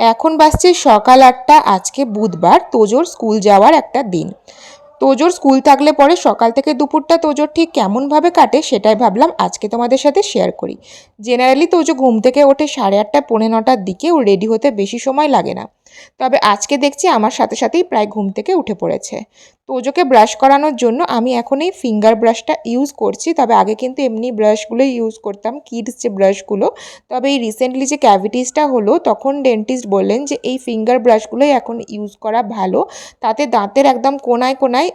এখন বাসছে সকাল আটটা, আজকে বুধবার, তোজোর স্কুল যাওয়ার একটা দিন। তোজোর স্কুল থাকলে পরে সকাল থেকে দুপুরটা তোজোর ঠিক কেমনভাবে কাটে সেটাই ভাবলাম আজকে তোমাদের সাথে শেয়ার করি। জেনারেলি তোজো ঘুম থেকে ওঠে সাড়ে আটটা, পৌনে নটার দিকে, ও রেডি হতে বেশি সময় লাগে না। তবে আজকে দেখছি আমার সাথে সাথেই প্রায় ঘুম থেকে উঠে পড়েছে। তোজোকে ব্রাশ করানোর জন্য আমি এখন এই ফিঙ্গার ব্রাশটা ইউজ করছি। তবে আগে কিন্তু এমনি ব্রাশগুলোই ইউজ করতাম কিডস যে ব্রাশগুলো তবে এই রিসেন্টলি যে ক্যাভিটিসটা হলো, তখন ডেন্টিস্ট বললেন যে এই ফিঙ্গার ব্রাশগুলোই এখন ইউজ করা ভালো। তাতে দাঁতের একদম কোনায় কোনায়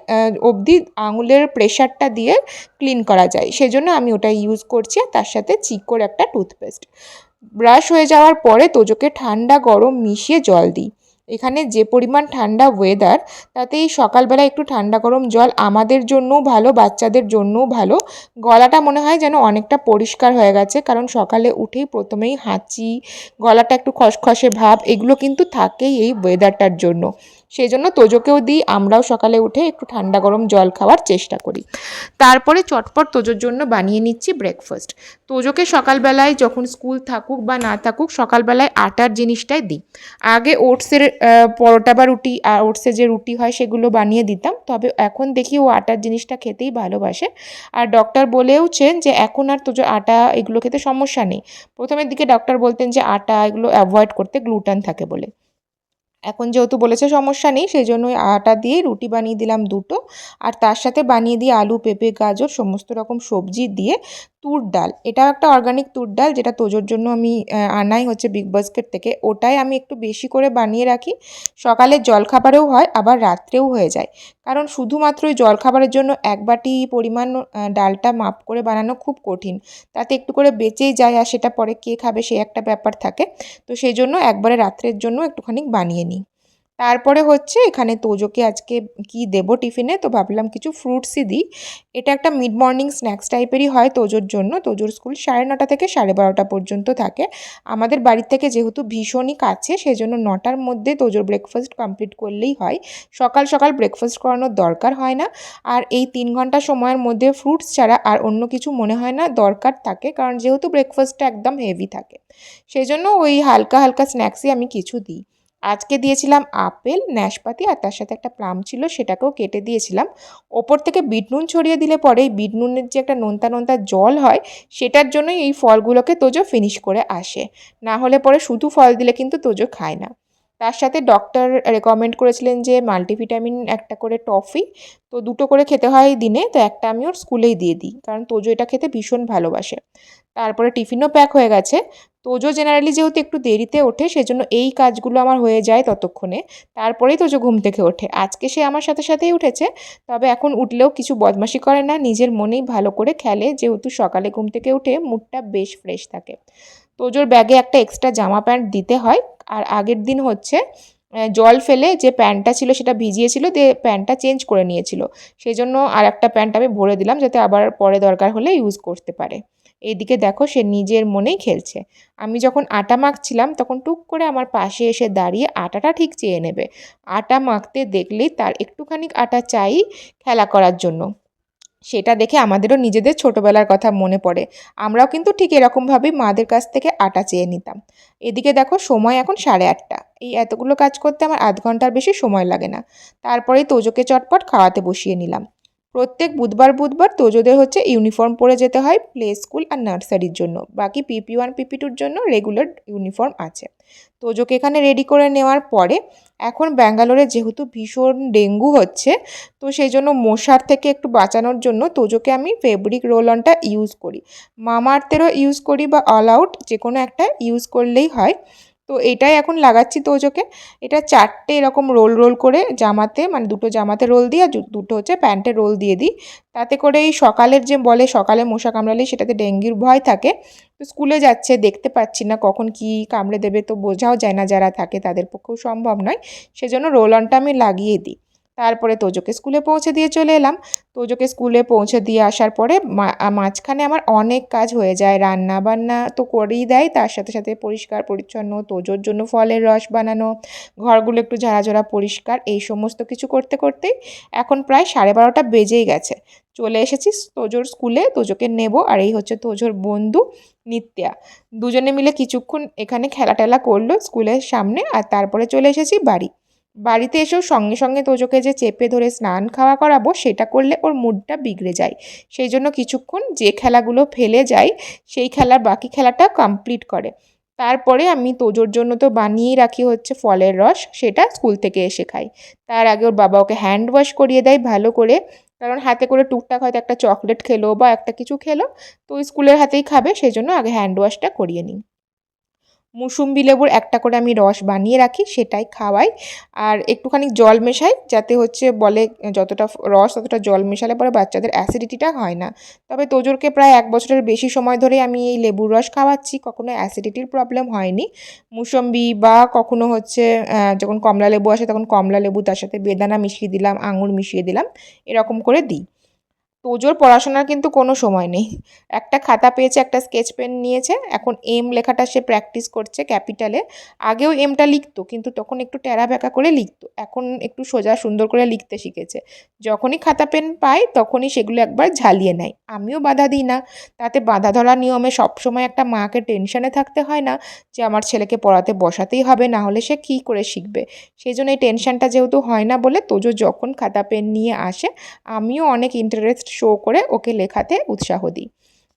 অবধি আঙুলের প্রেশারটা দিয়ে ক্লিন করা যায়। সেজন্য আমি ওটা ইউজ করছি, আর তার সাথে চিকোর একটা টুথপেস্ট ব্রাশ হয়ে যাওয়ার পরে তোজোকে ঠান্ডা গরম মিশিয়ে জল দিই। এখানে যে পরিমাণ ঠান্ডা ওয়েদার তাতে এই সকালবেলা একটু ঠান্ডা গরম জল আমাদের জন্যও ভালো, বাচ্চাদের জন্যও ভালো। গলাটা মনে হয় যেন অনেকটা পরিষ্কার হয়ে গেছে, কারণ সকালে উঠেই প্রথমেই হাঁচি, গলাটা একটু খসখসে ভাব, এগুলো কিন্তু থাকেই এই ওয়েদারটার জন্য। সেই জন্য তোজোকেও দিই, আমরাও সকালে উঠে একটু ঠান্ডা গরম জল খাওয়ার চেষ্টা করি। তারপরে চটপট তোজোর জন্য বানিয়ে নিচ্ছি ব্রেকফাস্ট তোজোকে সকালবেলায় যখন স্কুল থাকুক বা না থাকুক, সকালবেলায় আটার জিনিসটাই দিই। আগে ওটসের পরোটা বা রুটি আর ওটসের যে রুটি হয় সেগুলো বানিয়ে দিতাম। তবে এখন দেখি ও আটার জিনিসটা খেতেই ভালোবাসে। আর ডক্টর বলেওছেন যে এখন আর তোজো আটা, এগুলো খেতে সমস্যা নেই। প্রথমের দিকে ডক্টর বলতেন যে আটা এগুলো অ্যাভয়েড করতে গ্লুটান থাকে বলে। এখন যেহেতু বলেছে সমস্যা নেই সেই জন্যই আটা দিয়ে রুটি বানিয়ে দিলাম দুটো। আর তার সাথে বানিয়ে দিয়ে আলু, পেঁপে, গাজর, সমস্ত রকম সবজি দিয়ে তুর ডাল। এটাও একটা অর্গানিক তুর ডাল, যেটা তোজোর জন্য আমি আনাই হচ্ছে বিগ বাস্কেট থেকে। ওটাই আমি একটু বেশি করে বানিয়ে রাখি। সকালে জলখাবারেও হয়, আবার রাত্রেও হয়ে যায়। কারণ শুধুমাত্র জলখাবারের জন্য এক বাটি পরিমাণ ডালটা মাপ করে বানানো খুব কঠিন। তাতে একটু করে বেঁচেই যায় আর সেটা পরে কে খাবে সে একটা ব্যাপার থাকে। তো সেই জন্য একবারে রাত্রের জন্য একটুখানি বানিয়ে নিই। তারপরে হচ্ছে এখানে তোজোকে আজকে কি দেবো টিফিনে? তো ভাবলাম কিছু ফ্রুটসই দিই। এটা একটা মিড মর্নিং স্ন্যাক্স টাইপেরই হয় তোজোর জন্য। তোজোর স্কুল সাড়ে নটা থেকে সাড়ে বারোটা পর্যন্ত থাকে। আমাদের বাড়ির থেকে যেহেতু ভীষণই কাছে সেই জন্য নটার মধ্যে তোজোর ব্রেকফাস্ট কমপ্লিট করলেই হয়। সকাল সকাল ব্রেকফাস্ট করানোর দরকার হয় না। আর এই তিন ঘণ্টা সময়ের মধ্যে ফ্রুটস ছাড়া আর অন্য কিছু মনে হয় না, দরকার থাকে। কারণ যেহেতু ব্রেকফাস্টটা একদম হেভি থাকে। সেই জন্য ওই হালকা হালকা স্ন্যাক্সই আমি কিছু দিই। আজকে দিয়েছিলাম আপেল, ন্যাশপাতি আর তার সাথে একটা প্লাম ছিল, সেটাকেও কেটে দিয়েছিলাম। ওপর থেকে বিট নুন ছড়িয়ে দিলে পরে এই বিট নুনের যে একটা নোনতা নোনতা জল হয়, সেটার জন্যই এই ফলগুলোকে তোজো ফিনিশ করে আসে। না হলে পরে শুধু ফল দিলে কিন্তু তোজো খায় না। তার সাথে ডক্টর রেকমেন্ড করেছিলেন যে মাল্টিভিটামিন একটা করে টফি তো দুটো করে খেতে হয় দিনে, তো একটা আমি ওর স্কুলেই দিয়ে দিই, কারণ তোজো এটা খেতে ভীষণ ভালোবাসে। তারপরে টিফিনও প্যাক হয়ে গেছে। তোজো জেনারেলি যেহেতু একটু দেরিতে ওঠে, সেজন্য এই কাজগুলো আমার হয়ে যায় ততক্ষণে। তারপরেই তোজো ঘুম থেকে ওঠে। আজকে সে আমার সাথে সাথেই উঠেছে, তবে এখন উঠলেও কিছু বদমাশি করে না, নিজের মনেই ভালো করে খেলে, যেহেতু সকালে ঘুম থেকে উঠে মুডটা বেশ ফ্রেশ থাকে। তোজোর ব্যাগে একটা এক্সট্রা জামা প্যান্ট দিতে হয় আর আগের দিন হচ্ছে জল ফেলে যে প্যান্টটা ছিল সেটা ভিজিয়েছিল, দিয়ে প্যান্টটা চেঞ্জ করে নিয়েছিল। সেই জন্য আর একটা প্যান্ট আমি ভরে দিলাম যাতে আবার পরে দরকার হলে ইউজ করতে পারে। এইদিকে দেখো সে নিজের মনেই খেলছে। আমি যখন আটা মাখছিলাম তখন টুক করে আমার পাশে এসে দাঁড়িয়ে আটাটা ঠিক চেয়ে নেবে। আটা মাখতে দেখলেই তার একটুখানি আটা চাই খেলা করার জন্য। সেটা দেখে আমাদেরও নিজেদের ছোটোবেলার কথা মনে পড়ে। আমরাও কিন্তু ঠিক এরকমভাবেই মাদের কাছ থেকে আটা চেয়ে নিতাম। এদিকে দেখো, সময় এখন সাড়ে আটটা। এই এতগুলো কাজ করতে আমার আধ ঘণ্টার বেশি সময় লাগে না। তারপরেই তোজোকে চটপট খাওয়াতে বসিয়ে নিলাম। প্রত্যেক বুধবার বুধবার তোজোদের হচ্ছে ইউনিফর্ম পরে যেতে হয় প্লে স্কুল আর নার্সারির জন্য। বাকি পিপি ওয়ান পিপি টুর জন্য রেগুলার ইউনিফর্ম আছে। তোজোকে এখানে রেডি করে নেওয়ার পরে এখন ব্যাঙ্গালোরে যেহেতু ভীষণ ডেঙ্গু হচ্ছে, তো সেই জন্য মশার থেকে একটু বাঁচানোর জন্য তোজোকে আমি ফেব্রিক রোল অনটা ইউজ করি। মামাআর্থেরও ইউজ করি বা অল আউট যে কোনো একটা ইউজ করলেই হয়। তো এটাই এখন লাগাচ্ছি তোজোকে। এটা চারটে এরকম রোল রোল করে জামাতে মানে দুটো জামাতে রোল দিই আর দুটো হচ্ছে প্যান্টে রোল দিয়ে দিই। তাতে করে এই সকালের যে বলে সকালে মশা কামড়ালে সেটাতে ডেঙ্গির ভয় থাকে। তো স্কুলে যাচ্ছে, দেখতে পাচ্ছি না কখন কি কামড়ে দেবে তো বোঝাও যায় না যারা থাকে তাদের পক্ষেও সম্ভব নয়। সেজন্য রোল অনটা আমি লাগিয়ে দিই। তারপরে তোজোকে স্কুলে পৌঁছে দিয়ে চলে এলাম। তোজোকে স্কুলে পৌঁছে দিয়ে আসার পরে মাঝখানে আমার অনেক কাজ হয়ে যায়। রান্না বান্না তো করেই দেয়, তার সাথে সাথে পরিষ্কার পরিচ্ছন্ন, তোজোর জন্য ফলের রস বানানো, ঘরগুলো একটু ঝাড়াঝাড়া পরিষ্কার, এই সমস্ত কিছু করতে করতেই এখন প্রায় সাড়ে বারোটা বেজেই গেছে। চলে এসেছি তোজোর স্কুলে, তোজোকে নেব, আর এই হচ্ছে তোজোর বন্ধু নিত্যা। দুজনে মিলে কিছুক্ষণ এখানে খেলা টেলা করল স্কুলের সামনে, আর তারপরে চলে এসেছি বাড়ি। বাড়িতে এসেও সঙ্গে সঙ্গে তোজোকে যে চেপে ধরে স্নান খাওয়া করাবো, সেটা করলে ওর মুডটা বিগড়ে যায়। সেই জন্য কিছুক্ষণ যে খেলাগুলো ফেলে যায় সেই খেলার বাকি খেলাটা কমপ্লিট করে। তারপরে আমি তোজোর জন্য তো বানিয়েই রাখি হচ্ছে ফলের রস, সেটা স্কুল থেকে এসে খাই। তার আগে ওর বাবা ওকে হ্যান্ড ওয়াশ করিয়ে দেয় ভালো করে। কারণ হাতে করে টুকটাক হয়তো একটা চকলেট খেলো বা একটা কিছু খেলো, তো স্কুলের হাতেই খাবে, সেই জন্য আগে হ্যান্ড ওয়াশটা করিয়ে নিই। মুসুম্বি লেবুর একটা করে আমি রস বানিয়ে রাখি, সেটাই খাওয়াই। আর একটুখানি জল মেশাই, যাতে হচ্ছে বলে যতটা রস ততটা জল মেশালে পরে বাচ্চাদের অ্যাসিডিটিটা হয় না। তবে তোজোরকে প্রায় এক বছরের বেশি সময় ধরে আমি এই লেবুর রস খাওয়াচ্ছি, কখনো অ্যাসিডিটির প্রবলেম হয়নি। মুসম্বি বা কখনো হচ্ছে যখন কমলা লেবু আসে, তখন কমলা লেবু তার সাথে বেদানা মিশিয়ে দিলাম, আঙুর মিশিয়ে দিলাম, এরকম করে দিই। তোজোর পড়াশোনার কিন্তু কোনো সময় নেই। একটা খাতা পেয়েছে, একটা স্কেচ পেন নিয়েছে, এখন এম লেখাটা সে প্র্যাকটিস করছে ক্যাপিটালে আগেও এমটা লিখতো, কিন্তু তখন একটু ট্যারা ব্যাকা করে লিখতো। এখন একটু সোজা সুন্দর করে লিখতে শিখেছে। যখনই খাতা পেন পায় তখনই সেগুলো একবার ঝালিয়ে নেয়। আমিও বাধা দিই না। তাতে বাধা ধরা নিয়মে সবসময় একটা মাকে টেনশনে থাকতে হয় না যে, আমার ছেলেকে পড়াতে বসাতেই হবে, না হলে সে কী করে শিখবে? সেই জন্য এই টেনশনটা যেহেতু হয় না বলে তোজো যখন খাতা পেন নিয়ে আসে, আমিও অনেক ইন্টারেস্ট শো করে ওকে লেখাতে উৎসাহ দিই।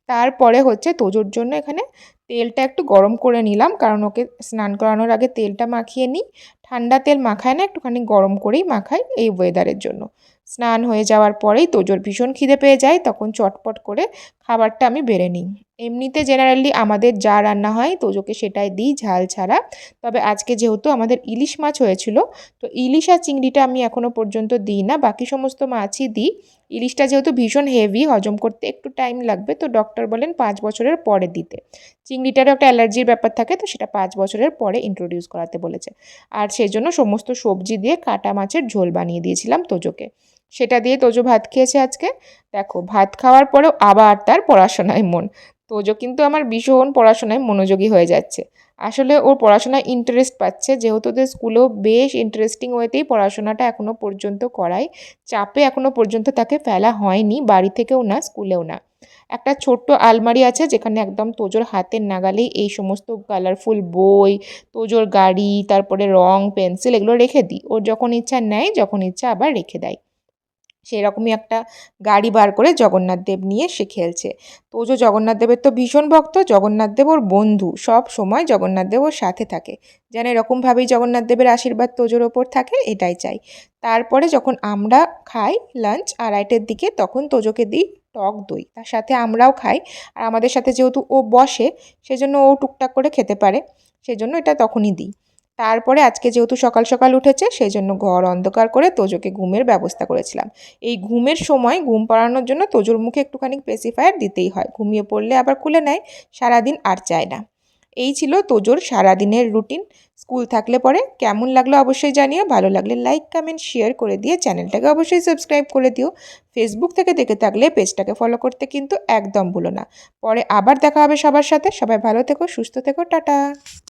তারপরে হচ্ছে তোজোর জন্য এখানে তেলটা একটু গরম করে নিলাম, কারণ ওকে স্নান করানোর আগে তেলটা মাখিয়ে নিই। ঠান্ডা তেল মাখায় না, একটুখানি গরম করেই মাখাই এই ওয়েদারের জন্য। স্নান হয়ে যাওয়ার পরেই তোজোর ভীষণ খিদে পেয়ে যায়, তখন চটপট করে খাবারটা আমি বেড়ে নিই। এমনিতে জেনারেলি আমাদের যা রান্না হয়, তোজোকে সেটাই দিই, ঝাল ছাড়া। তবে আজকে যেহেতু আমাদের ইলিশ মাছ হয়েছিল, তো ইলিশ আর চিংড়িটা আমি এখনও পর্যন্ত দিই না, বাকি সমস্ত মাছই দিই। ইলিশটা যেহেতু ভীষণ হেভি হজম করতে একটু টাইম লাগবে, তো ডক্টর বলেন পাঁচ বছরের পরে দিতে। চিংড়িটারও একটা অ্যালার্জির ব্যাপার থাকে, তো সেটা পাঁচ বছরের পরে ইন্ট্রোডিউস করাতে বলেছে। আর সেই জন্য সমস্ত সবজি দিয়ে কাটা মাছের ঝোল বানিয়ে দিয়েছিলাম তোজোকে। সেটা দিয়ে তোজো ভাত খেয়েছে আজকে। দেখো, ভাত খাওয়ার পরেও আবার তার পড়াশোনায় মন। তোজো কিন্তু আমার ভীষণ পড়াশোনায় মনোযোগী হয়ে যাচ্ছে। আসলে ওর পড়াশোনায় ইন্টারেস্ট পাচ্ছে। যেহেতু ওদের স্কুলেও বেশ ইন্টারেস্টিং ওয়েতেই পড়াশোনাটা এখনও পর্যন্ত করায়। চাপে এখনও পর্যন্ত তাকে ফেলা হয়নি, বাড়ি থেকেও না স্কুলেও না। একটা ছোট্ট আলমারি আছে যেখানে একদম তোজোর হাতের নাগালেই এই সমস্ত কালারফুল বই, তোজোর গাড়ি, তারপরে রং পেন্সিল এগুলো রেখে দিই। ওর যখন ইচ্ছা নেয়, যখন ইচ্ছা আবার রেখে দেয়। সেরকমই একটা গাড়ি বার করে জগন্নাথ দেব নিয়ে সে খেলছে। তোজো জগন্নাথ দেবের তো ভীষণ ভক্ত, জগন্নাথ দেব ওর বন্ধু। সব সময় জগন্নাথ দেব ওর সাথে থাকে। যেন এরকমভাবেই জগন্নাথ দেবের আশীর্বাদ তোজোর ওপর থাকে, এটাই চাই। তারপরে যখন আমরা খাই লাঞ্চ আড়াইটের দিকে, তখন তোজোকে দিই টক দই। তার সাথে আমরাও খাই। আর আমাদের সাথে যেহেতু ও বসে, সেজন্য ও টুকটাক করে খেতে পারে। সেজন্য এটা তখনই দিই। তারপরে আজকে যেহেতু সকাল সকাল উঠেছে, সেই জন্য ঘর অন্ধকার করে তোজোকে ঘুমের ব্যবস্থা করেছিলাম। এই ঘুমের সময় ঘুম পাড়ানোর জন্য তোজোর মুখে একটুখানি পেসিফায়ার দিতেই হয়। ঘুমিয়ে পড়লে আবার খুলে নেয়, সারাদিন আর চায় না। এই ছিল তোজোর সারাদিনের রুটিন। স্কুল থাকলে পরে কেমন লাগল অবশ্যই জানিও। ভালো লাগলে লাইক, কমেন্ট, শেয়ার করে দিয়ে চ্যানেলটাকে অবশ্যই সাবস্ক্রাইব করে দিও। ফেসবুক থেকে দেখে থাকলে পেজটাকে ফলো করতে কিন্তু একদম ভুলো না। পরে আবার দেখা হবে সবার সাথে। সবাই ভালো থেকো, সুস্থ থেকো, টাটা।